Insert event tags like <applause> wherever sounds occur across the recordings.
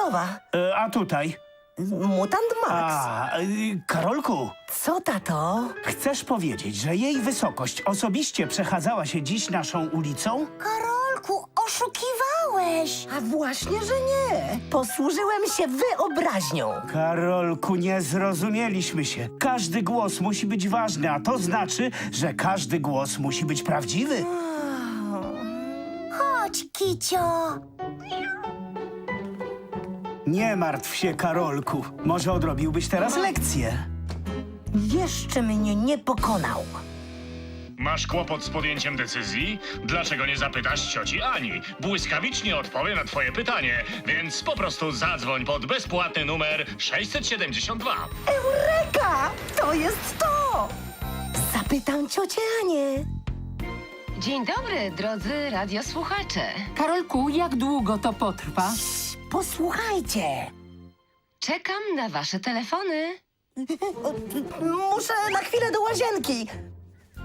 królowa. E, a tutaj? Mutant Max. A, e, Karolku, Co, tato? chcesz powiedzieć, że jej wysokość osobiście przechadzała się dziś naszą ulicą? Karolku, oszukiwałeś! A właśnie, że nie. Posłużyłem się wyobraźnią. Karolku, nie zrozumieliśmy się. Każdy głos musi być ważny, a to znaczy, że każdy głos musi być prawdziwy. Chodź, Kicio! Nie martw się, Karolku. Może odrobiłbyś teraz lekcję. Jeszcze mnie nie pokonał. Masz kłopot z podjęciem decyzji? Dlaczego nie zapytasz cioci Ani? Błyskawicznie odpowie na twoje pytanie, więc po prostu zadzwoń pod bezpłatny numer 672. Eureka! To jest to! Zapytam ciocię Anię. Dzień dobry, drodzy radiosłuchacze. Karolku, jak długo to potrwa? Posłuchajcie. Czekam na wasze telefony. Muszę na chwilę do łazienki.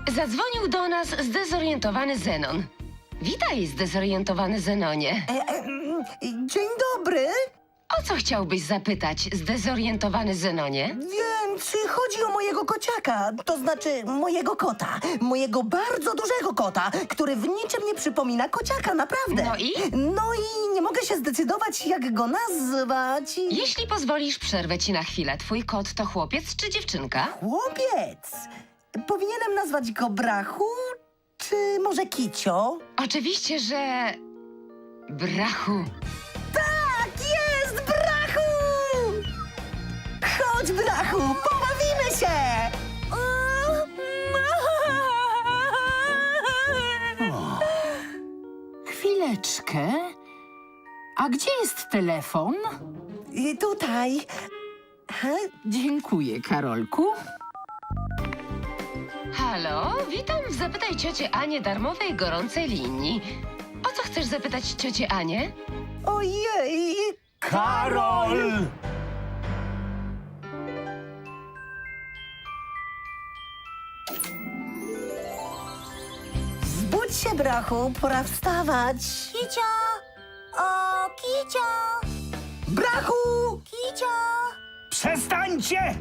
Zadzwonił do nas zdezorientowany Zenon. Witaj, zdezorientowany Zenonie. E, e, mm, dzień dobry. O co chciałbyś zapytać, zdezorientowany Zenonie? Więc chodzi o mojego kociaka, to znaczy mojego kota. Mojego bardzo dużego kota, który w niczym nie przypomina kociaka, naprawdę. No i? No i nie mogę się zdecydować, jak go nazwać. Jeśli pozwolisz, przerwę ci na chwilę. Twój kot to chłopiec czy dziewczynka? Chłopiec. Powinienem nazwać go Brachu, czy może Kicio? Oczywiście, że... Brachu. Chodź, Brachu, pobawimy się! Chwileczkę. A gdzie jest telefon? I tutaj. He? Dziękuję, Karolku. Halo, witam w Zapytaj Ciocię Anię darmowej gorącej linii. O co chcesz zapytać ciocię Anię? Ojej! Karol! Się, Brachu, pora wstawać. Kicio! O, Kicio! Brachu! Kicio! Przestańcie!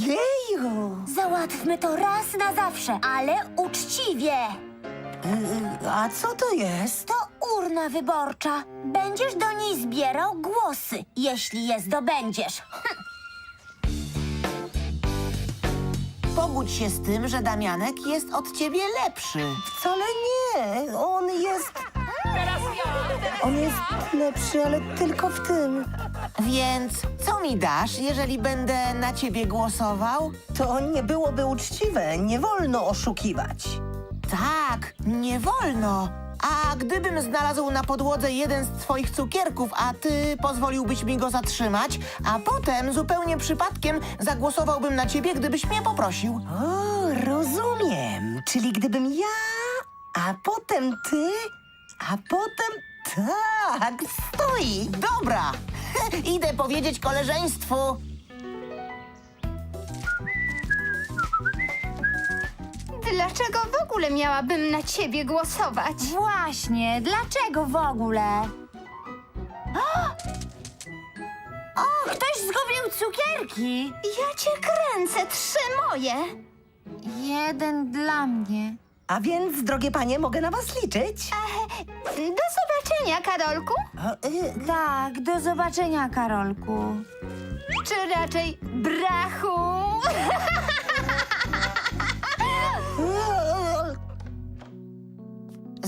Jeju! Załatwmy to raz na zawsze, ale uczciwie! Y, A co to jest? To urna wyborcza. Będziesz do niej zbierał głosy, jeśli je zdobędziesz. Pogódź się z tym, że Damianek jest od ciebie lepszy. Wcale nie. On jest. On jest lepszy, ale tylko w tym. Więc co mi dasz, jeżeli będę na ciebie głosował? To nie byłoby uczciwe. Nie wolno oszukiwać. Tak, nie wolno. A gdybym znalazł na podłodze jeden z twoich cukierków, a ty pozwoliłbyś mi go zatrzymać, a potem zupełnie przypadkiem zagłosowałbym na ciebie, gdybyś mnie poprosił. O, rozumiem. Czyli gdybym ja, a potem ty, a potem tak, stoi. Dobra, <laughs> idę powiedzieć koleżeństwu. Dlaczego w ogóle miałabym na ciebie głosować? Właśnie, dlaczego w ogóle? O! O, ktoś zgubił cukierki! Ja cię kręcę, trzy moje. Jeden dla mnie. A więc, drogie panie, mogę na was liczyć? Do zobaczenia, Karolku. A, y, Tak, do zobaczenia, Karolku. Czy raczej brachu? <laughs>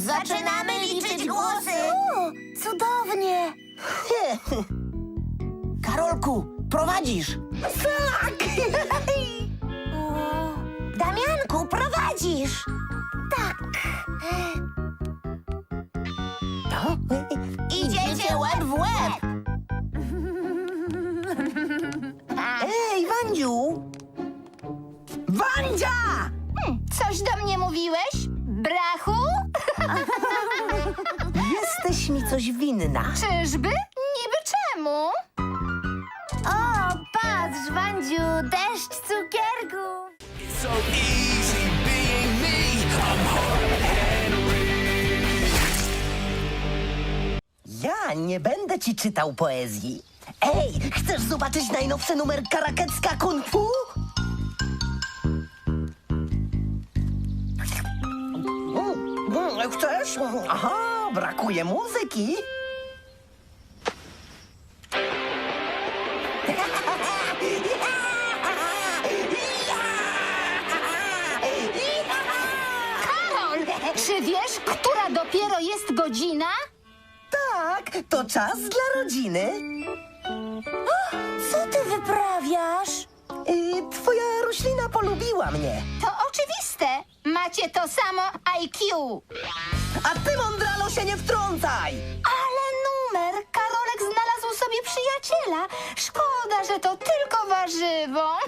Zaczynamy liczyć głosy. O, cudownie! <laughs> Karolku, prowadzisz. tak! <laughs> Damianku, prowadzisz! Tak. <laughs> Idziecie łeb w łeb. mi coś winna. Czyżby? Niby czemu? O, patrz, Wandziu, deszcz cukierków! so easy being me. I'm Ja nie będę ci czytał poezji. Ej, chcesz zobaczyć najnowszy numer karakecka kung fu? Mm, mm, chcesz? Aha! Brakuje muzyki. Karol, czy wiesz, która dopiero jest godzina? Tak, to czas dla rodziny. Co ty wyprawiasz? Y, twoja roślina polubiła mnie. To oczywiste. Macie to samo IQ. A ty, mądralo, się nie wtrącaj! Ale numer! Karolek znalazł sobie przyjaciela. Szkoda, że to tylko warzywo. <laughs>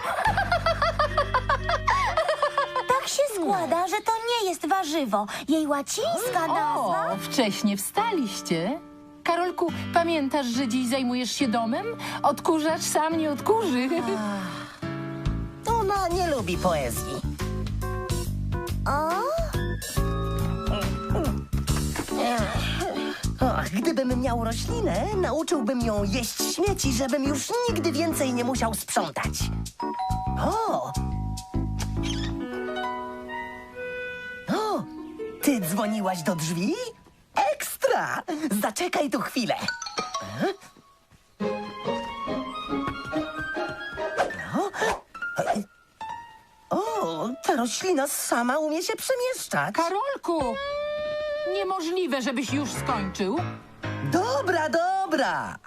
Tak się składa, że to nie jest warzywo. Jej łacińska nazwa... O, wcześnie wstaliście. Karolku, pamiętasz, że dziś zajmujesz się domem? Odkurzacz sam nie odkurzy. Ona nie lubi poezji. Gdybym miał roślinę, nauczyłbym ją jeść śmieci, żebym już nigdy więcej nie musiał sprzątać. O! O! Ty dzwoniłaś do drzwi? Ekstra! Zaczekaj tu chwilę. No. O, ta roślina sama umie się przemieszczać. Karolku! Niemożliwe, żebyś już skończył. Dobra, dobra.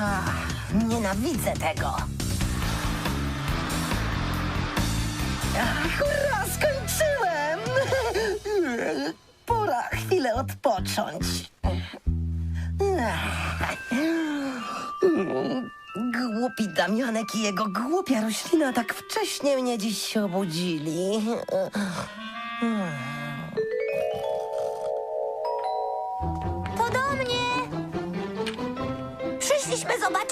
Ach, nienawidzę tego. Ach, hurra, skończyłem! Pora chwilę odpocząć. Głupi Damianek i jego głupia roślina tak wcześnie mnie dziś obudzili.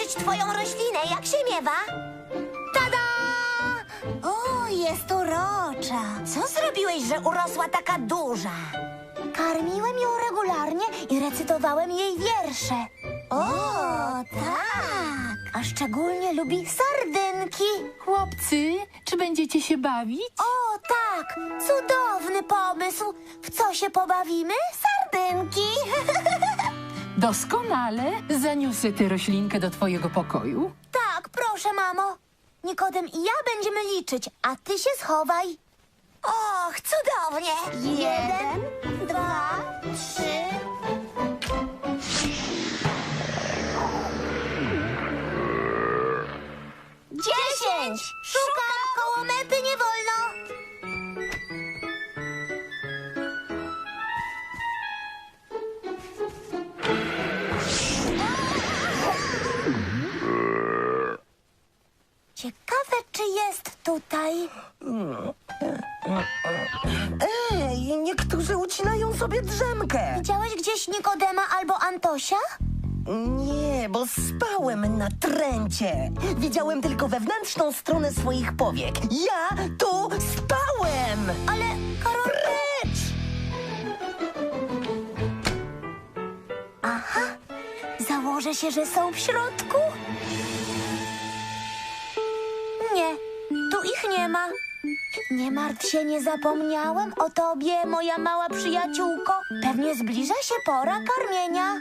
Zobaczyć twoją roślinę. Jak się miewa? Tada! O, jest urocza. Co zrobiłeś, że urosła taka duża? Karmiłem ją regularnie i recytowałem jej wiersze. O, tak! A szczególnie lubi sardynki. Chłopcy, czy będziecie się bawić? O, tak! Cudowny pomysł! W co się pobawimy? Sardynki! <laughs> Doskonale. Zaniosę tę roślinkę do twojego pokoju. tak, proszę, mamo. Nikodem i ja będziemy liczyć, a ty się schowaj. Och, cudownie! Jeden, dwa, trzy. Widziałem tylko wewnętrzną stronę swoich powiek. Ja tu spałem! Ale Karol... Precz! Założę się, że są w środku? Nie, tu ich nie ma. Nie martw się, nie zapomniałem o tobie, moja mała przyjaciółko. Pewnie zbliża się pora karmienia.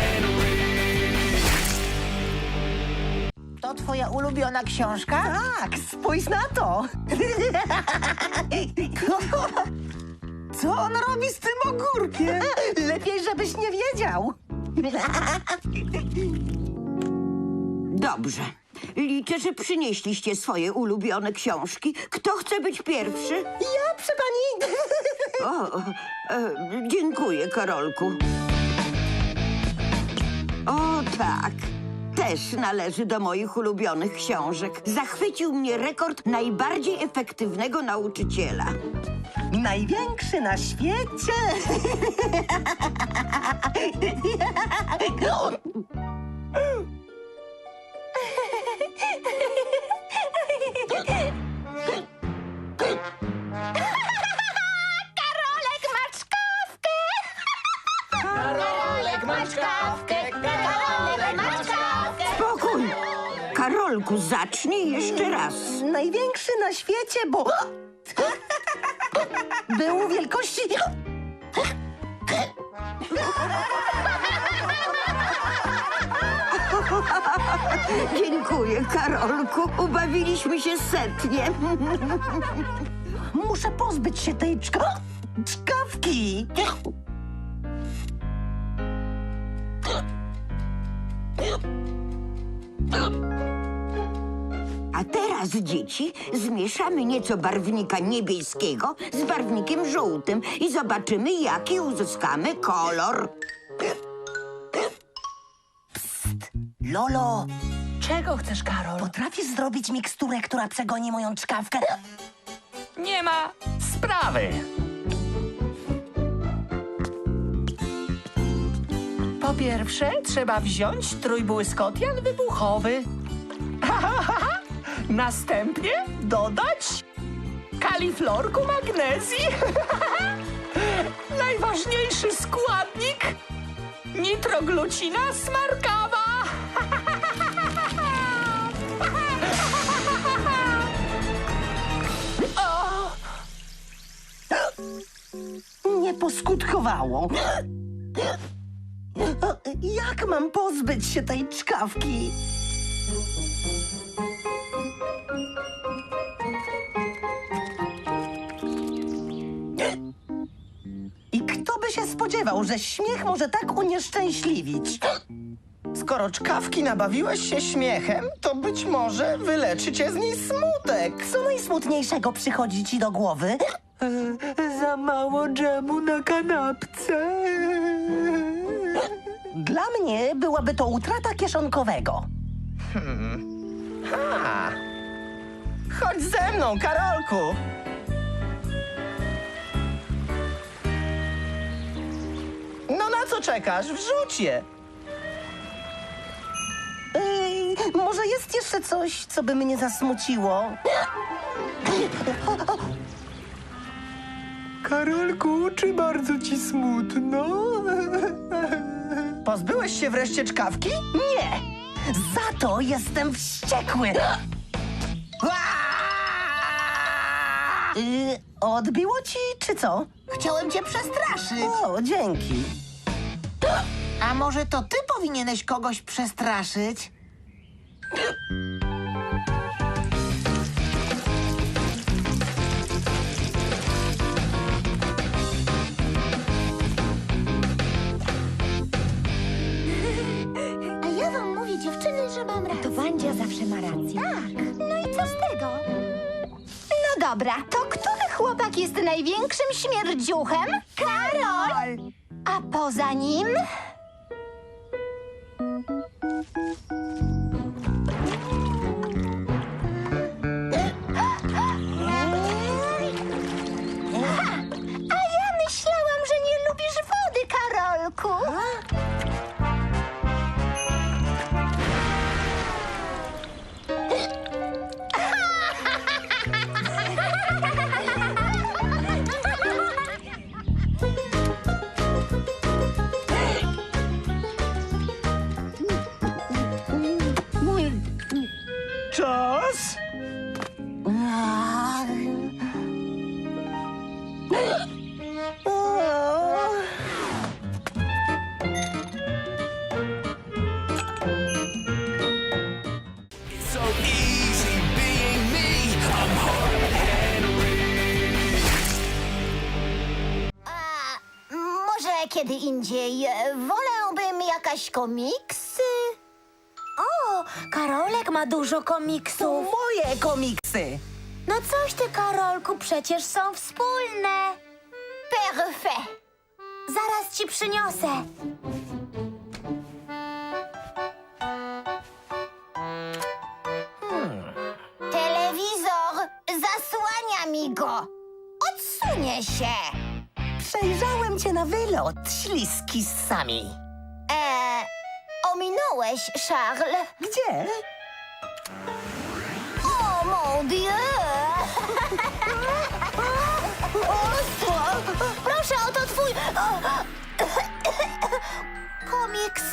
To twoja ulubiona książka? Tak, spójrz na to. <laughs> Co on robi z tym ogórkiem? Lepiej, żebyś nie wiedział. Dobrze. Liczę, że przynieśliście swoje ulubione książki. Kto chce być pierwszy? Ja, przy pani... O, e, dziękuję, Karolku. O, tak. Też należy do moich ulubionych książek. Zachwycił mnie rekord najbardziej efektywnego nauczyciela. Największy na świecie. <laughs> Karolku, zacznij jeszcze raz. Największy na świecie, bo... <laughs> Był wielkości... <laughs> Dziękuję, Karolku. Ubawiliśmy się setnie. <laughs> Muszę pozbyć się tej czka... czkawki. Teraz, dzieci, zmieszamy nieco barwnika niebieskiego z barwnikiem żółtym i zobaczymy, jaki uzyskamy kolor. Lolo, Czego chcesz, Karol? potrafisz zrobić miksturę, która przegoni moją czkawkę? Nie ma sprawy. Po pierwsze, trzeba wziąć trójbłyskotian wybuchowy. <laughs> Następnie dodać kaliflorku magnezji. <laughs> Najważniejszy składnik nitroglucina smarkawa. <laughs> Nie poskutkowało. Jak mam pozbyć się tej czkawki? By się spodziewał, że śmiech może tak unieszczęśliwić? Skoro czkawki nabawiłeś się śmiechem, to być może wyleczy cię z niej smutek. Co najsmutniejszego przychodzi ci do głowy? Za mało dżemu na kanapce. Dla mnie byłaby to utrata kieszonkowego. Chodź ze mną, Karolku. Czekasz? Wrzuć je. Ej, może jest jeszcze coś, co by mnie zasmuciło? Karolku, czy bardzo ci smutno? Pozbyłeś się wreszcie czkawki? Nie! Za to jestem wściekły! Y, odbiło ci, czy co? Chciałem cię przestraszyć. O, dzięki. A może to ty powinieneś kogoś przestraszyć? A ja wam mówię, dziewczyny, że mam rację. To Wandzia zawsze ma rację. Tak, no i co z tego? No dobra, to który chłopak jest największym śmierdziuchem? Karol! A poza nim? Może kiedy indziej. Wolałbym jakaś komiksy. O, Karolek ma dużo komiksów. moje komiksy. No coś ty, Karolku, przecież są wspólne. Perfekt. Zaraz ci przyniosę. Telewizor zasłania mi go. Odsunie się. Przejrzałem cię na wylot, śliski z sami. Eee, ominąłeś, Charles. Gdzie? O, mon Dieu! Proszę, oto twój... Komiks.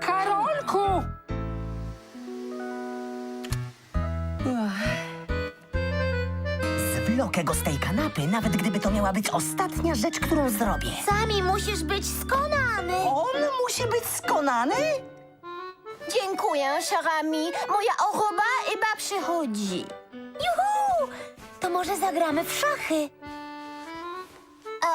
Karolku! Zwlokę go z tej kanapy, nawet gdyby to miała być ostatnia rzecz, którą zrobię. Sami musisz być skonany. On musi być skonany? Dziękuję, cher ami. Moja oroba chyba przychodzi. Juhu! To może zagramy w szachy? E,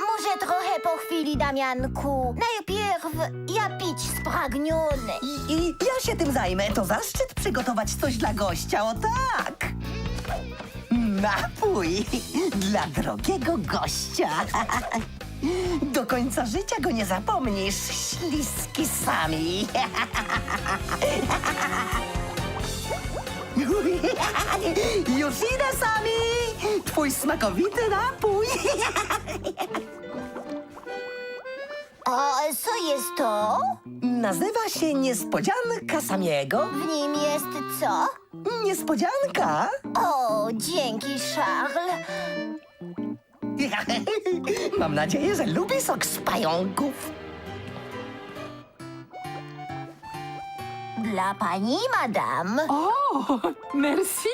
może trochę po chwili, Damianku. Najpierw ja pić spragniony. I, I ja się tym zajmę. To zaszczyt przygotować coś dla gościa, o tak! Napój dla drogiego gościa. <laughs> Do końca życia go nie zapomnisz, śliski sami. <laughs> Już idę sami! Twój smakowity napój. <laughs> A co jest to? Nazywa się Niespodzianka Samiego. W nim jest co? Niespodzianka? O, dzięki, Charles. Mam nadzieję, że lubi sok z pająków. Dla pani, madame. O, merci!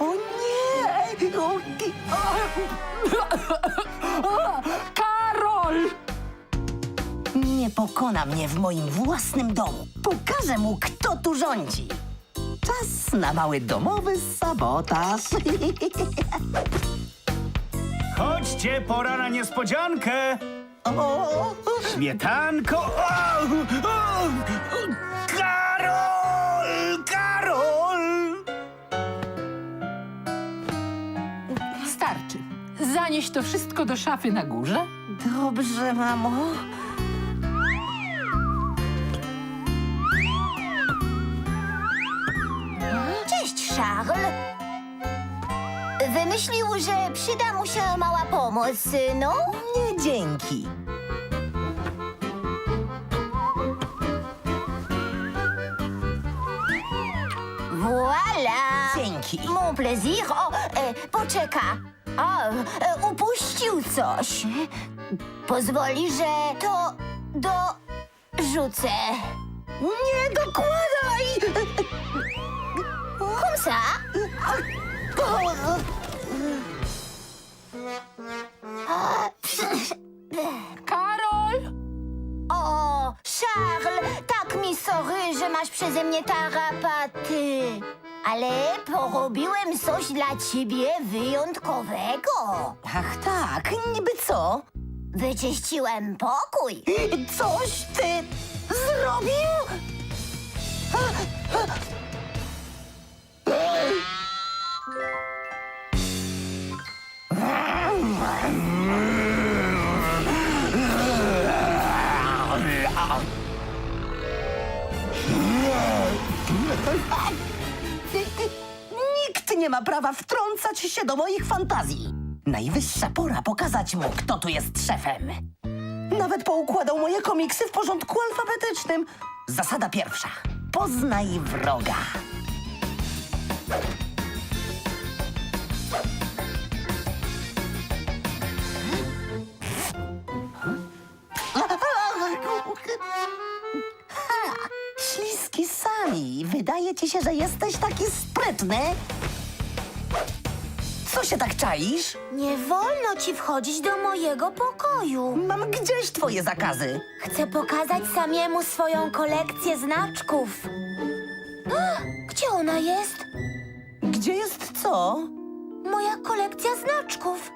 O nie! O, Nie pokona mnie w moim własnym domu. Pokażę mu, kto tu rządzi. Czas na mały domowy sabotaż. <laughs> Chodźcie, pora na niespodziankę. O, Śmietanko. O, o, Karol! Karol! Starczy. Zanieś to wszystko do szafy na górze. Dobrze, mamo. Cześć, Charles. Wymyślił, że przyda mu się mała pomoc, no? Nie dzięki. Voilà! Dzięki. Mon plaisir. O, e, poczeka. O, e, upuścił coś. Pozwoli, że to dorzucę. Nie dokładaj! Ça. Karol! O, Charles, tak mi sorry, że masz przeze mnie tarapaty. Ale porobiłem coś dla ciebie wyjątkowego. Ach tak, niby co? Wyczyściłem pokój. Coś ty zrobił? Nikt nie ma prawa wtrącać się do moich fantazji. Najwyższa pora pokazać mu, kto tu jest szefem. Nawet poukładał moje komiksy w porządku alfabetycznym. Zasada pierwsza. Poznaj wroga. Ha, Śliski sami. Wydaje ci się, że jesteś taki sprytny? Się tak czaisz? Nie wolno ci wchodzić do mojego pokoju. Mam gdzieś twoje zakazy. Chcę pokazać samiemu swoją kolekcję znaczków. Gdzie ona jest? Gdzie jest co? Moja kolekcja znaczków.